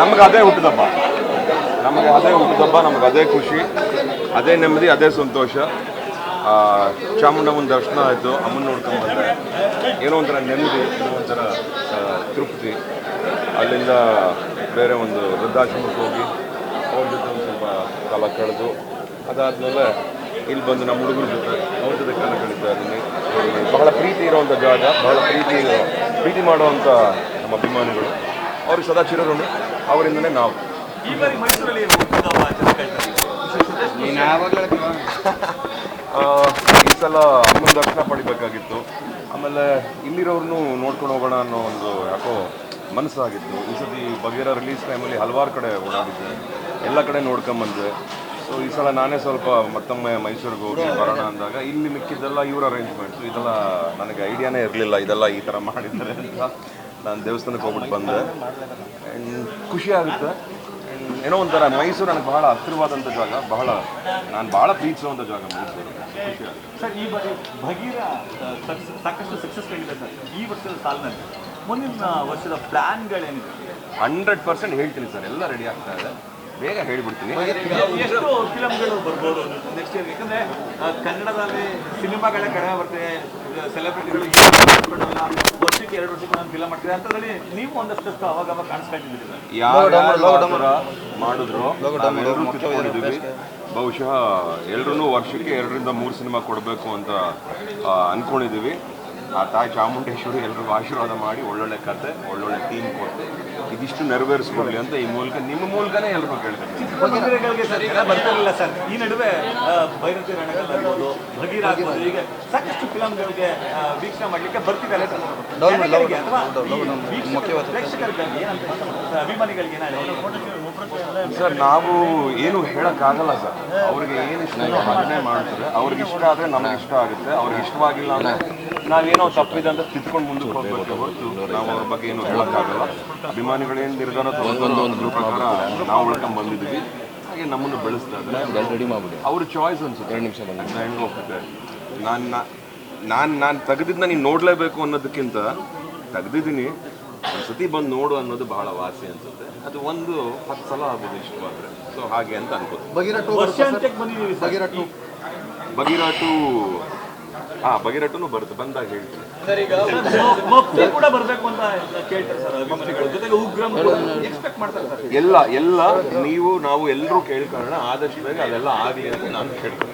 ನಮ್ಗೆ ಅದೇ ಹುಟ್ಟಿದಬ್ಬ ನಮಗೆ ಅದೇ ಹುಟ್ಟಿದಬ್ಬ ನಮಗೆ ಅದೇ ಖುಷಿ, ಅದೇ ನೆಮ್ಮದಿ, ಅದೇ ಸಂತೋಷ. ಚಾಮುಂಡಮ್ಮನ ದರ್ಶನ ಆಯಿತು, ಅಮ್ಮನ ನೋಡ್ಕೊಂಡು ಬಂದೆ. ಏನೋ ಒಂಥರ ನೆಮ್ಮದಿ, ಏನೋ ಒಂಥರ ತೃಪ್ತಿ. ಅಲ್ಲಿಂದ ಬೇರೆ ಒಂದು ವೃದ್ಧಾಶ್ರಮಕ್ಕೆ ಹೋಗಿ, ಅವ್ರ ಜೊತೆ ಒಂದು ಸ್ವಲ್ಪ ಕಾಲ ಕಳೆದು, ಅದಾದಮೇಲೆ ಇಲ್ಲಿ ಬಂದು ನಮ್ಮ ಹುಡುಗರ ಜೊತೆ, ಅವ್ರ ಜೊತೆ ಕಾಲ ಕಳೀತಾ ಇದ್ದೀನಿ. ಬಹಳ ಪ್ರೀತಿ ಇರೋವಂಥ ಜಾಗ, ಬಹಳ ಪ್ರೀತಿ ಪ್ರೀತಿ ಮಾಡುವಂಥ ನಮ್ಮ ಅಭಿಮಾನಿಗಳು. ಅವ್ರಿಗೆ ಸದಾ ಚಿರಋಣಿ ಅವರಿಂದನೇ ನಾವು. ಈ ಬಾರಿ ಮೈಸೂರಲ್ಲಿ ಈ ಸಲ ಅಮ್ಮನ ದರ್ಶನ ಪಡಿಬೇಕಾಗಿತ್ತು. ಆಮೇಲೆ ಇಲ್ಲಿರೋರ್ನು ನೋಡ್ಕೊಂಡು ಹೋಗೋಣ ಅನ್ನೋ ಒಂದು ಯಾಕೋ ಮನಸ್ಸಾಗಿತ್ತು. ಈ ಸತಿ ಬಗೆರ ರಿಲೀಸ್ ಟೈಮಲ್ಲಿ ಹಲವಾರು ಕಡೆ ಓಡಾಡಿದ್ದೆ. ಎಲ್ಲ ಕಡೆ ನೋಡ್ಕೊಂಬಂದೆ ಸೊ ಈ ಸಲ ನಾನೇ ಸ್ವಲ್ಪ ಮತ್ತೊಮ್ಮೆ ಮೈಸೂರಿಗೆ ಹೋಗಿ ಬರೋಣ ಅಂದಾಗ ಇಲ್ಲಿ ಮಿಕ್ಕಿದ್ದೆಲ್ಲ ಇವ್ರ ಅರೇಂಜ್ಮೆಂಟ್ಸು ಇದೆಲ್ಲ ನನಗೆ ಐಡಿಯಾನೇ ಇರಲಿಲ್ಲ ಇದೆಲ್ಲ ಈ ಥರ ಮಾಡಿದ್ದಾರೆ ಅಂತ. ನಾನು ದೇವಸ್ಥಾನಕ್ಕೆ ಹೋಗ್ಬಿಟ್ಟು ಬಂದೆ. ಆ್ಯಂಡ್ ಖುಷಿ ಆಗುತ್ತೆ. ಅಂಡ್ ಏನೋ ಒಂಥರ ಮೈಸೂರು ನನಗೆ ಬಹಳ ಹತ್ತಿರವಾದಂಥ ಜಾಗ. ಬಹಳ ನಾನು ಬಹಳ ಪ್ರೀತಿಸುವಂಥ ಜಾಗ ಮೈಸೂರು. ಖುಷಿ ಆಗುತ್ತೆ. ಸರ್ ಈ ಬಾರಿ ಭಗೀರ ಸಾಕಷ್ಟು ಸಕ್ಸಸ್ ಆಗಿದೆ ಸರ್. ಈ ವರ್ಷದ ಸಾಲಿನಲ್ಲಿ. ಮುಂದಿನ ವರ್ಷದ ಪ್ಲ್ಯಾನ್ಗಳೇನಿದೆ ಹಂಡ್ರೆಡ್ ಪರ್ಸೆಂಟ್ ಹೇಳ್ತೀನಿ ಸರ್. ಎಲ್ಲ ರೆಡಿ ಆಗ್ತಾ ಇದೆ. ಬೇಗ ಹೇಳಿಬಿಡ್ತೀನಿ. ಎಷ್ಟು ಫಿಲಮ್ಗಳು ಬರ್ಬೋದು ನೆಕ್ಸ್ಟ್ ಇಯರ್ ಯಾಕಂದ್ರೆ ಕನ್ನಡದಲ್ಲಿ ಸಿನಿಮಾಗಳೇ ಕಡಿಮೆ ಬರ್ತದೆ. ಸೆಲೆಬ್ರಿಟಿಗಳು ವರ್ಷಕ್ಕೆ ಎರಡು ವರ್ಷಕ್ಕೆ ನಾನು ಫಿಲಮ್ ಮಾಡ್ತೀನಿ ಅಂತದ್ರಲ್ಲಿ ನೀವು ಒಂದಷ್ಟು ಅವಾಗ ಅವಾಗ ಯಾರು ಥರ ಮಾಡಿದ್ರು ಬಹುಶಃ ಎಲ್ಲರೂ ವರ್ಷಕ್ಕೆ ಎರಡರಿಂದ ಮೂರು ಸಿನಿಮಾ ಕೊಡಬೇಕು ಅಂತ ಅಂದ್ಕೊಂಡಿದ್ದೀವಿ ಅನ್ಕೊಂಡಿದ್ದೀವಿ. ಆ ತಾಯಿ ಚಾಮುಂಡೇಶ್ವರಿ ಎಲ್ರಿಗೂ ಆಶೀರ್ವಾದ ಮಾಡಿ ಒಳ್ಳೊಳ್ಳೆ ಕತೆ ಒಳ್ಳೊಳ್ಳೆ ಟೀಮ್ ಕೊಟ್ಟು ಇದಿಷ್ಟು ನೆರವೇರಿಸ್ಕೊಳ್ಳಿ ಅಂತ ಈ ಮೂಲಕ ನಿಮ್ಮ ಮೂಲಕನೇ ಎಲ್ರಿಗೂ ಕೇಳ್ತಾರೆ ಚಿತ್ರಮಂದಿರಗಳಿಗೆ ಸರ್ ಜನ ಬರ್ತಿರಲಿಲ್ಲ ಸರ್. ಈ ನಡುವೆ ಭೈರತಿ ರಣಗಳು ಆಗ್ಬೋದು ಭಗೀರ ಆಗ್ಬೋದು. ಹೀಗೆ ಸಾಕಷ್ಟು ಫಿಲಮ್ಗಳಿಗೆ ವೀಕ್ಷಣೆ ಮಾಡಲಿಕ್ಕೆ ಬರ್ತಿದ್ದಾರೆ ಸರ್ ಅಭಿಮಾನಿಗಳಿಗೆ ನಾವು ಏನು ಹೇಳಕ್ಕಾಗಲ್ಲ ಸರ್. ಅವ್ರಿಗೆ ಏನು ಇಷ್ಟ ಅದನ್ನೇ ಮಾಡ್ತಾರೆ. ಅವ್ರಿಗೆ ಇಷ್ಟ ಆದರೆ ನಮಗೆ ಇಷ್ಟ ಆಗುತ್ತೆ. ಅವ್ರಿಗೆ ಇಷ್ಟವಾಗಿಲ್ಲ ಅಂದ್ರೆ ನಾವೇನೋ ತಪ್ಪಿದೆ ಅಂತ ತಿದ್ಕೊಂಡು ಮುಂದಕ್ಕೆ ಹೋಗ್ಬೇಕು ಹೊರತು ನಾವು ಅವ್ರ ಬಗ್ಗೆ ಏನು ಹೇಳಕ್ಕಾಗಲ್ಲ. ಅಭಿಮಾನಿಗಳೇನು ನಿರ್ಧಾರ ತಗೊಂಡು ಒಂದು ಪ್ರಕಾರ ನಾವು ಉಳ್ಕೊಂಡು ಬಂದಿದ್ದೀವಿ. ಹಾಗೆ ನಮ್ಮನ್ನು ಬೆಳೆಸ್ತಾ ಮಾಡ್ಬಿಡಿ ಅವ್ರ ಚಾಯ್ಸ್ ಅನ್ಸುತ್ತೆ. ಎರಡು ನಿಮಿಷ ಬಂದು ಹೆಂಗೆ ಹೋಗ್ತದೆ? ನಾನು ನಾನು ನಾನು ತೆಗೆದಿದ್ದನ್ನ ನೀನು ನೋಡಲೇಬೇಕು ಅನ್ನೋದಕ್ಕಿಂತ ತೆಗೆದಿದ್ದೀನಿ. ಒಂದ್ಸತಿ ಬಂದು ನೋಡು ಅನ್ನೋದು ಬಹಳ ವಾಸಿ ಅನ್ಸುತ್ತೆ. ಅದು ಒಂದು ಹತ್ತು ಸಲ ಆಗ್ಬೋದು ಇಷ್ಟವಾದ್ರೆ. ಸೊ ಹಾಗೆ ಅಂತ ಅನ್ಕೋತೀನಿ. ಬಗಿರಾ ಟು ಹಾ ಬಗಿರಾಟುನು ಬರುತ್ತೆ ಬಂದಾಗ ಹೇಳ್ತೀನಿ. ಕೂಡ ಬರಬೇಕು ಅಂತ ಕೇಳ್ತಾರೆ ಸರ್ ಅಭಿಮಾನಿಗಳು ಜೊತೆಗೆ ಉಗ್ರಂ ಎಕ್ಸ್ಪೆಕ್ಟ್ ಮಾಡ್ತಾರೆ ಸರ್. ಎಲ್ಲ ಎಲ್ಲ ನೀವು ನಾವು ಎಲ್ಲರೂ ಕೇಳ್ಕೊಳ್ಳೋಣ ಆದಷ್ಟು ಬೇಗ ಅದೆಲ್ಲ ಆಗಲಿ ಅಂತ ನಾನು ಕೇಳ್ತೀನಿ.